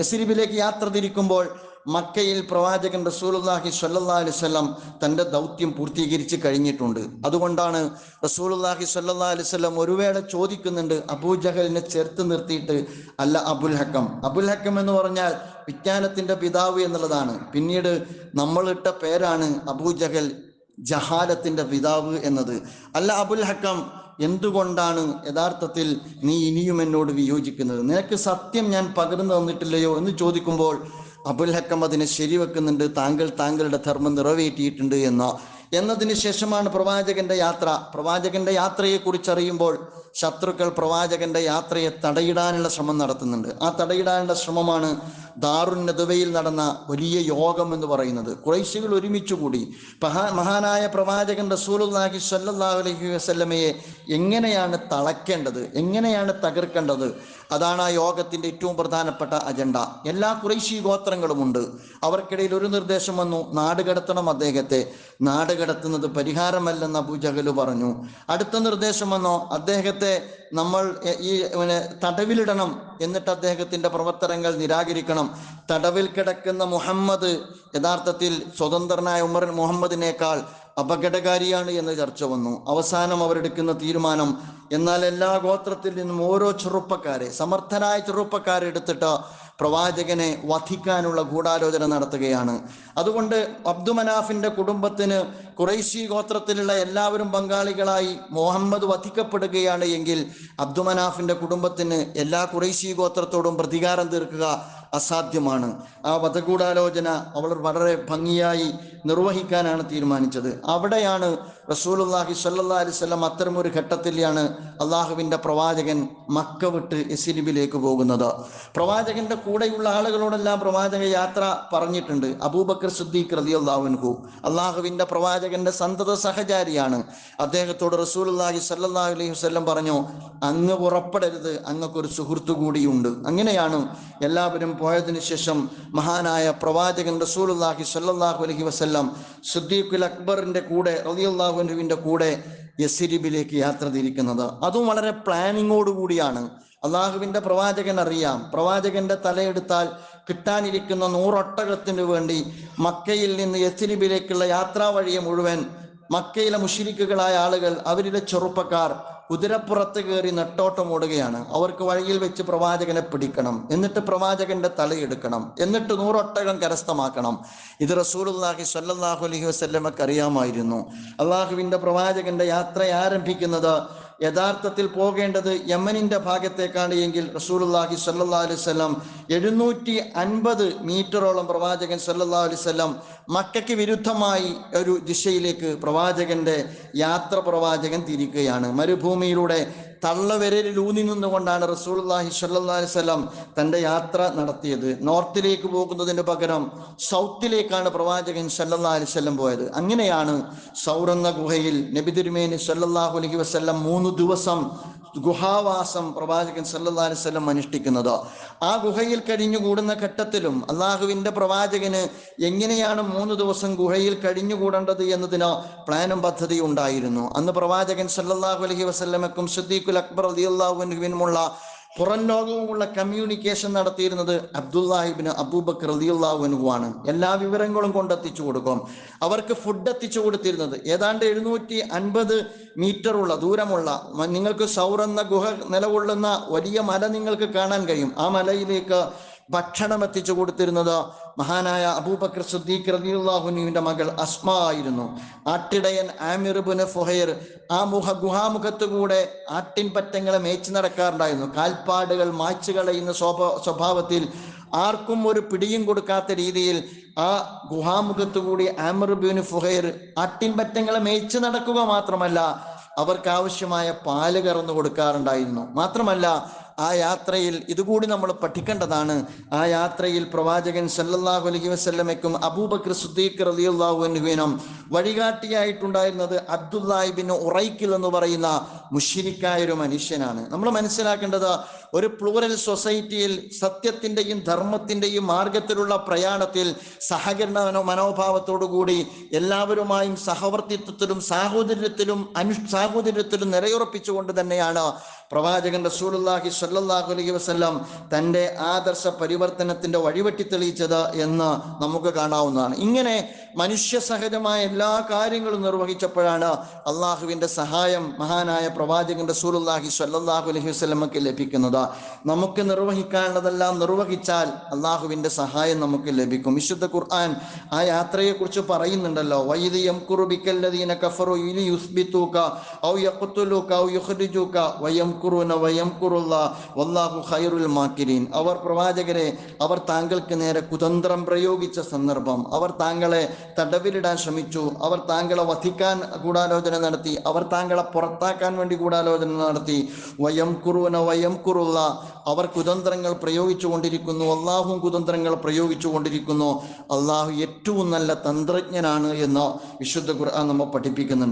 യസ്രിബിലേക്ക് യാത്ര തിരിക്കുമ്പോൾ മക്കയിൽ പ്രവാചകൻ സ്വല്ലല്ലാഹി അലൈഹി വസല്ലം തന്റെ ദൗത്യം പൂർത്തീകരിച്ച് കഴിഞ്ഞിട്ടുണ്ട്. അതുകൊണ്ടാണ് സ്വല്ലല്ലാഹി അലൈഹി വസല്ലം ഒരു വേള ചോദിക്കുന്നുണ്ട് അബൂജഹലിനെ ചേർത്ത് നിർത്തിയിട്ട് അല്ല അബുൽ ഹക്കം. അബുൽ ഹക്കം എന്ന് പറഞ്ഞാൽ വിജ്ഞാനത്തിന്റെ പിതാവ് എന്നുള്ളതാണ്. പിന്നീട് നമ്മളിട്ട പേരാണ് അബൂജഹൽ ജഹാലത്തിന്റെ പിതാവ് എന്നത്. അല്ല അബുൽ ഹക്കം എന്തുകൊണ്ടാണ് യഥാർത്ഥത്തിൽ നീ ഇനിയും എന്നോട് വിയോജിക്കുന്നത്? നിനക്ക് സത്യം ഞാൻ പകർന്നു തന്നിട്ടില്ലയോ എന്ന് ചോദിക്കുമ്പോൾ അബുൽ ഹക്കം അതിനെ ശരിവെക്കുന്നുണ്ട്. താങ്കൾ താങ്കളുടെ ധർമ്മം നിറവേറ്റിയിട്ടുണ്ട് എന്ന. എന്നതിന് ശേഷമാണ് പ്രവാചകന്റെ യാത്ര. പ്രവാചകന്റെ യാത്രയെ കുറിച്ച് അറിയുമ്പോൾ ശത്രുക്കൾ പ്രവാചകന്റെ യാത്രയെ തടയിടാനുള്ള ശ്രമം നടത്തുന്നുണ്ട്. ആ തടയിടാനുള്ള ശ്രമമാണ് ദാറുൻ നദുവയിൽ നടന്ന വലിയ യോഗം എന്ന് പറയുന്നത്. കുറൈശികൾ ഒരുമിച്ച് കൂടി. മഹാ മഹാനായ പ്രവാചകൻ റസൂലുള്ളാഹി സ്വല്ലല്ലാഹു അലഹി വസല്ലമയെ എങ്ങനെയാണ് തളയ്ക്കേണ്ടത് എങ്ങനെയാണ് തകർക്കേണ്ടത്? അതാണ് ആ യോഗത്തിന്റെ ഏറ്റവും പ്രധാനപ്പെട്ട അജണ്ട. എല്ലാ കുറേശി ഗോത്രങ്ങളുമുണ്ട് അവർക്കിടയിൽ ഒരു നിർദ്ദേശം വന്നു നാട് കടത്തണം അദ്ദേഹത്തെ. നാട് കടത്തുന്നത് പരിഹാരമല്ലെന്ന് അബൂജഹൽ പറഞ്ഞു. അടുത്ത നിർദ്ദേശം വന്നോ അദ്ദേഹത്തെ നമ്മൾ ഈ തടവിലിടണം എന്നിട്ട് അദ്ദേഹത്തിന്റെ പ്രവർത്തനങ്ങൾ നിരാകരിക്കണം. തടവിൽ കിടക്കുന്ന മുഹമ്മദ് യഥാർത്ഥത്തിൽ സ്വതന്ത്രനായ ഉമർ മുഹമ്മദിനേക്കാൾ അപകടകാരിയാണ് എന്ന് ചർച്ച വന്നു. അവസാനം അവരെടുക്കുന്ന തീരുമാനം എന്നാൽ എല്ലാ ഗോത്രത്തിൽ നിന്നും ഓരോ ചെറുപ്പക്കാരെ സമർത്ഥനായ ചെറുപ്പക്കാരെ എടുത്തിട്ട് പ്രവാചകനെ വധിക്കാനുള്ള ഗൂഢാലോചന നടത്തുകയാണ്. അതുകൊണ്ട് അബ്ദുമനാഫിന്റെ കുടുംബത്തിന് കുറൈശി ഗോത്രത്തിലുള്ള എല്ലാവരും പങ്കാളികളായി മുഹമ്മദ് വധിക്കപ്പെടുകയാണ് എങ്കിൽ അബ്ദുമനാഫിന്റെ കുടുംബത്തിന് എല്ലാ കുറൈശി ഗോത്രത്തോടും പ്രതികാരം തീർക്കുക അസാധ്യമാണ്. ആ വധഗൂഢാലോചന അവൾ വളരെ ഭംഗിയായി നിർവഹിക്കാനാണ് തീരുമാനിച്ചത്. അവിടെയാണ് റസൂലുള്ളാഹി സ്വല്ലല്ലാഹി അലൈഹി വസല്ലം അത്തരമൊരു ഘട്ടത്തിലാണ് അള്ളാഹുവിന്റെ പ്രവാചകൻ മക്ക വിട്ട് എസിലിബിലേക്ക് പോകുന്നത്. പ്രവാചകന്റെ കൂടെയുള്ള ആളുകളോടെല്ലാം പ്രവാചക യാത്ര പറഞ്ഞിട്ടുണ്ട്. അബൂബക്കർ റതി റളിയല്ലാഹു അള്ളാഹുവിന്റെ പ്രവാചകന്റെ സന്തത സഹചാരിയാണ്. അദ്ദേഹത്തോട് റസൂലുള്ളാഹി സ്വല്ലല്ലാഹി അലൈഹി വസല്ലം പറഞ്ഞു അങ്ങ് പുറപ്പെടരുത്. അങ്ങക്കൊരു സുഹൃത്തു കൂടിയുണ്ട്. അങ്ങനെയാണ് എല്ലാവരും പോയതിനു ശേഷം മഹാനായ പ്രവാചകൻ റസൂലുള്ളാഹി സല്ലാഹു അലഹി വസ്ല്ലാം സുദ്ദീഖുൽ അക്ബറിന്റെ കൂടെ റളിയല്ലാഹുവിന്റെ കൂടെ യസിരിബിലേക്ക് യാത്ര തിരിക്കുന്നത്. അതും വളരെ പ്ലാനിങ്ങോട് കൂടിയാണ്. അള്ളാഹുവിന്റെ പ്രവാചകൻ അറിയാം. പ്രവാചകന്റെ തലയെടുത്താൽ കിട്ടാനിരിക്കുന്ന നൂറൊട്ടകത്തിനു വേണ്ടി മക്കയിൽ നിന്ന് യസിരിബിലേക്കുള്ള യാത്രാ വഴിയെ മുഴുവൻ മക്കയിലെ മുഷിരിക്കുകളായ ആളുകൾ അവരുടെ ചെറുപ്പക്കാർ കുതിരപ്പുറത്ത് കയറി നെട്ടോട്ടം ഓടുകയാണ്. അവർക്ക് വഴിയിൽ വെച്ച് പ്രവാചകനെ പിടിക്കണം. എന്നിട്ട് പ്രവാചകന്റെ തലയെടുക്കണം എന്നിട്ട് നൂറൊട്ടകം കരസ്ഥമാക്കണം. ഇത് റസൂലുള്ളാഹി സ്വല്ലല്ലാഹു അലൈഹി വസ്ല്ലമക്ക് അറിയാമായിരുന്നു. അള്ളാഹുവിന്റെ പ്രവാചകന്റെ യാത്ര ആരംഭിക്കുന്നത് യഥാർത്ഥത്തിൽ പോകേണ്ടത് യമനിന്റെ ഭാഗത്തേക്കാണ് എങ്കിൽ റസൂലുള്ളാഹി സല്ലാ അലൈഹി വസല്ലം എഴുന്നൂറ്റി അൻപത് മീറ്ററോളം പ്രവാചകൻ സല്ലാ അലൈഹി വസല്ലം മക്കയ്ക്ക് വിരുദ്ധമായി ഒരു ദിശയിലേക്ക് പ്രവാചകന്റെ യാത്ര പ്രവാചകൻ തിരിക്കുകയാണ്. മരുഭൂമിയിലൂടെ തള്ളവിരലിൽ ഊന്നി നിന്നുകൊണ്ടാണ് അള്ളാഹി അലൈഹി വസല്ലം തന്റെ യാത്ര നടത്തിയത്. നോർത്തിലേക്ക് പോകുന്നതിന് പകരം സൗത്തിലേക്കാണ് പ്രവാചകൻ സല്ലാ അലൈഹി വസല്ലം പോയത്. അങ്ങനെയാണ് സൗറന്ന ഗുഹയിൽ നബി തിരുമേനി സല്ലല്ലാഹു അലൈഹി വസല്ലം മൂന്ന് ദിവസം ഗുഹാവാസം പ്രവാചകൻ സല്ലാ അലൈഹി വസല്ലം അനുഷ്ഠിക്കുന്നത്. ആ ഗുഹയിൽ കഴിഞ്ഞുകൂടുന്ന ഘട്ടത്തിലും അള്ളാഹുവിന്റെ പ്രവാചകന് എങ്ങനെയാണ് മൂന്ന് ദിവസം ഗുഹയിൽ കഴിഞ്ഞുകൂടേണ്ടത് എന്നതിന് പ്ലാനും പദ്ധതി ഉണ്ടായിരുന്നു. അന്ന് പ്രവാചകൻ സല്ലാഹു അലഹി വസ്ല്ലമക്കും സുദ്ദീഖുൽ അക്ബർ റളിയല്ലാഹുവിനുമുള്ള പുറം ലോകവുമുള്ള കമ്മ്യൂണിക്കേഷൻ നടത്തിയിരുന്നത് അബ്ദുല്ലാഹിബിന് അബൂബക്കർ റളിയല്ലാഹുവിനുമാണ് എല്ലാ വിവരങ്ങളും കൊണ്ടെത്തിച്ചു കൊടുക്കും. അവർക്ക് ഫുഡ് എത്തിച്ചു കൊടുത്തിരുന്നത് ഏതാണ്ട് എഴുന്നൂറ്റി അൻപത് മീറ്ററുള്ള ദൂരമുള്ള നിങ്ങൾക്ക് സൗറെന്ന ഗുഹ നിലകൊള്ളുന്ന വലിയ മല നിങ്ങൾക്ക് കാണാൻ കഴിയും. ആ മലയിലേക്ക് ഭക്ഷണം എത്തിച്ചു കൊടുത്തിരുന്നത് മഹാനായ അബൂബക്കർ സുദ്ദീഖ് റളിയല്ലാഹുവിന്റെ മകൾ അസ്മ ആയിരുന്നു. ആട്ടിടയൻ ആമിർബുന ഫുഹൈർ ആ മുഖ ഗുഹാമുഖത്തുകൂടെ ആട്ടിൻ പറ്റങ്ങളെ മേച്ചു നടക്കാറുണ്ടായിരുന്നു. കാൽപ്പാടുകൾ മായ്ച്ചു കളയുന്ന സ്വഭാവത്തിൽ ആർക്കും ഒരു പിടിയും കൊടുക്കാത്ത രീതിയിൽ ആ ഗുഹാമുഖത്തുകൂടി കൂടി ആമിർബുന് ഫുഹൈർ ആട്ടിൻ പറ്റങ്ങളെ മേച്ചു നടക്കുക മാത്രമല്ല അവർക്ക് ആവശ്യമായ പാൽ കറന്നു കൊടുക്കാറുണ്ടായിരുന്നു. മാത്രമല്ല ആ യാത്രയിൽ ഇതുകൂടി നമ്മൾ പഠിക്കേണ്ടതാണ്. ആ യാത്രയിൽ പ്രവാചകൻ സല്ലല്ലാഹു അലൈഹി വസല്ലമയ്ക്കും അബൂബക്കർ സുദ്ദീഖ് റളിയല്ലാഹു അൻഹുവിനും വഴികാട്ടിയായിട്ടുണ്ടായിരുന്നത് അബ്ദുല്ലാഹിബിൻ ഉറൈക്കിൽ എന്ന് പറയുന്ന മുഷിരിക്കായ ഒരു മനുഷ്യനാണ്. നമ്മൾ മനസ്സിലാക്കേണ്ടത് ഒരു പ്ലൂറൽ സൊസൈറ്റിയിൽ സത്യത്തിന്റെയും ധർമ്മത്തിന്റെയും മാർഗത്തിലുള്ള പ്രയാണത്തിൽ സഹകരണ മനോ- മനോഭാവത്തോടു കൂടി എല്ലാവരുമായും സഹവർത്തിത്വത്തിലും സാഹോദര്യത്തിലും അനു സാഹോദര്യത്തിലും നിലയുറപ്പിച്ചുകൊണ്ട് തന്നെയാണ് പ്രവാചകൻ റസൂലുള്ളാഹി സ്വല്ലല്ലാഹു അലൈഹി വസല്ലം തന്റെ ആദർശ പരിവർത്തനത്തിന്റെ വഴിവെട്ടി തെളിയിച്ചത് എന്ന് നമുക്ക് കാണാവുന്നതാണ്. ഇങ്ങനെ മനുഷ്യ സഹജമായ എല്ലാ കാര്യങ്ങളും നിർവഹിച്ചപ്പോഴാണ് അള്ളാഹുവിന്റെ സഹായം മഹാനായ പ്രവാചകൻ റസൂലുള്ളാഹി സ്വല്ലല്ലാഹു അലഹി വസ്ലമക്ക് ലഭിക്കുന്നത്. നമുക്ക് നിർവഹിക്കാനുള്ളതെല്ലാം നിർവഹിച്ചാൽ അള്ളാഹുവിന്റെ സഹായം നമുക്ക് ലഭിക്കും. വിശുദ്ധ ഖുർആൻ ആ യാത്രയെ കുറിച്ച് പറയുന്നുണ്ടല്ലോ കഫറു ഔ ഔ വല്ലാഹു ഖൈറുൽ അവർ പ്രവാചകരെ അവർ താങ്കൾക്ക് നേരെ കുതന്ത്രം പ്രയോഗിച്ച സന്ദർഭം. അവർ താങ്കളെ തടവിലിടാൻ ശ്രമിച്ചു. അവർ താങ്കളെ വധിക്കാൻ ഗൂഢാലോചന നടത്തി. അവർ താങ്കളെ പുറത്താക്കാൻ വേണ്ടി ഗൂഢാലോചന നടത്തി. വയം കുറുവന വയം കുറുള്ള അവർ കുതന്ത്രങ്ങൾ പ്രയോഗിച്ചു കൊണ്ടിരിക്കുന്നു. അള്ളാഹും കുതന്ത്രങ്ങൾ പ്രയോഗിച്ചു കൊണ്ടിരിക്കുന്നു. അള്ളാഹു ഏറ്റവും നല്ല തന്ത്രജ്ഞനാണ് എന്ന് വിശുദ്ധ ഖുർആൻ നമ്മൾ പഠിപ്പിക്കുന്നുണ്ട്.